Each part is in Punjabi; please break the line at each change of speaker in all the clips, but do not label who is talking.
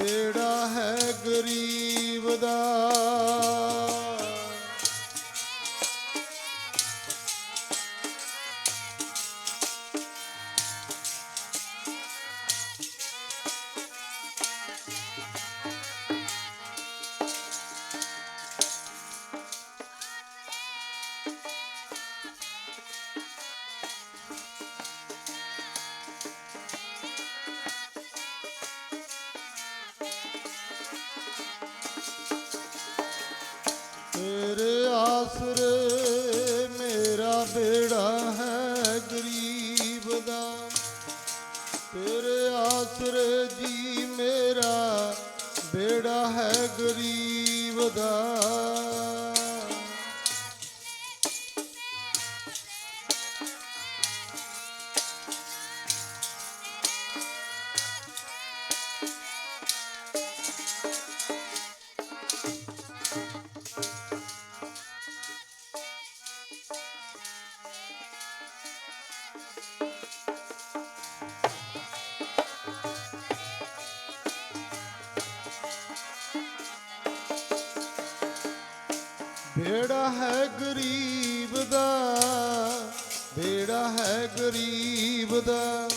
ਬੇੜਾ ਹੈ ਗਰੀਬ ਦਾ। ਆਸਰੇ ਮੇਰਾ ਬੇੜਾ ਹੈ ਗਰੀਬ ਦਾ। ਤੇਰੇ ਆਸਰੇ ਜੀ ਮੇਰਾ ਬੇੜਾ ਹੈ ਗਰੀਬ ਦਾ। ਬੇੜਾ ਹੈ ਗਰੀਬ ਦਾ, ਬੇੜਾ ਹੈ ਗਰੀਬ ਦਾ,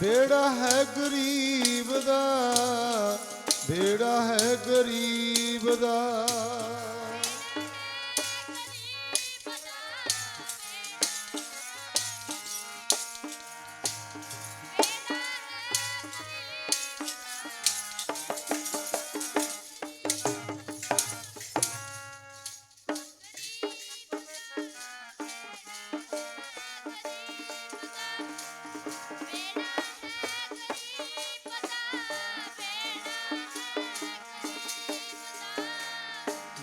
ਬੇੜਾ ਹੈ ਗਰੀਬ ਦਾ, ਬੇੜਾ ਹੈ ਗਰੀਬ ਦਾ।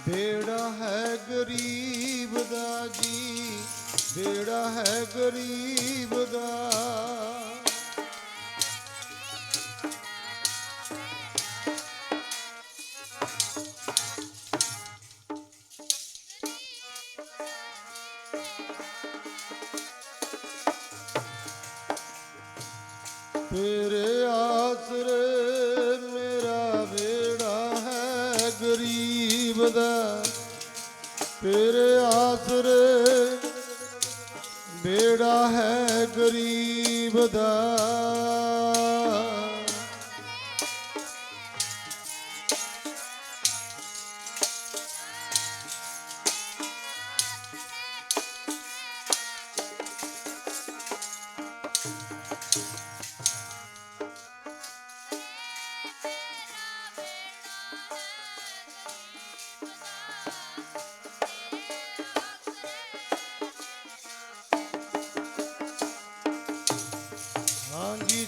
ਬੇੜਾ ਹੈ ਗਰੀਬ ਦਾ ਜੀ ਬੇੜਾ ਹੈ ਗਰੀਬ ਦਾ। ਤੇਰੇ ਆਸਰੇ ਗਰੀਬ ਤੇਰੇ ਆਸਰੇ ਬੇੜਾ ਹੈ ਗਰੀਬ ਦਾ।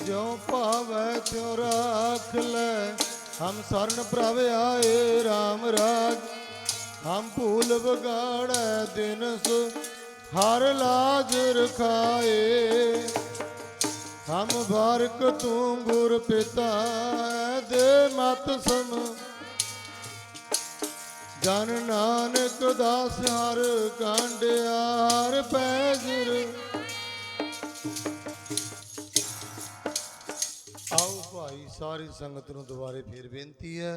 ਜਿਉ ਭਾਵੈ ਤਿਉ ਰਾਖ ਲੈ। ਹਮ ਸਰਨ ਪ੍ਰਭ ਆਏ RAM ਰਾਜ। ਹਮ ਭੂਲ ਬਗਾੜੈ ਦਿਨ ਸੁ ਹਰ ਲਾਜ ਰਖਾਏ। ਹਮ ਬਾਰਕ ਤੂੰ ਗੁਰ ਪਿਤਾ ਦੇ ਮਤ ਸਮ। ਜਨ ਨਾਨਕ ਦਾਸ ਹਰ ਕਾਂਡਿਆਰ ਪੈਜਰ ਸਾਰੀ ਸੰਗਤ ਨੂੰ ਦੁਬਾਰੇ ਫੇਰ ਬੇਨਤੀ ਹੈ।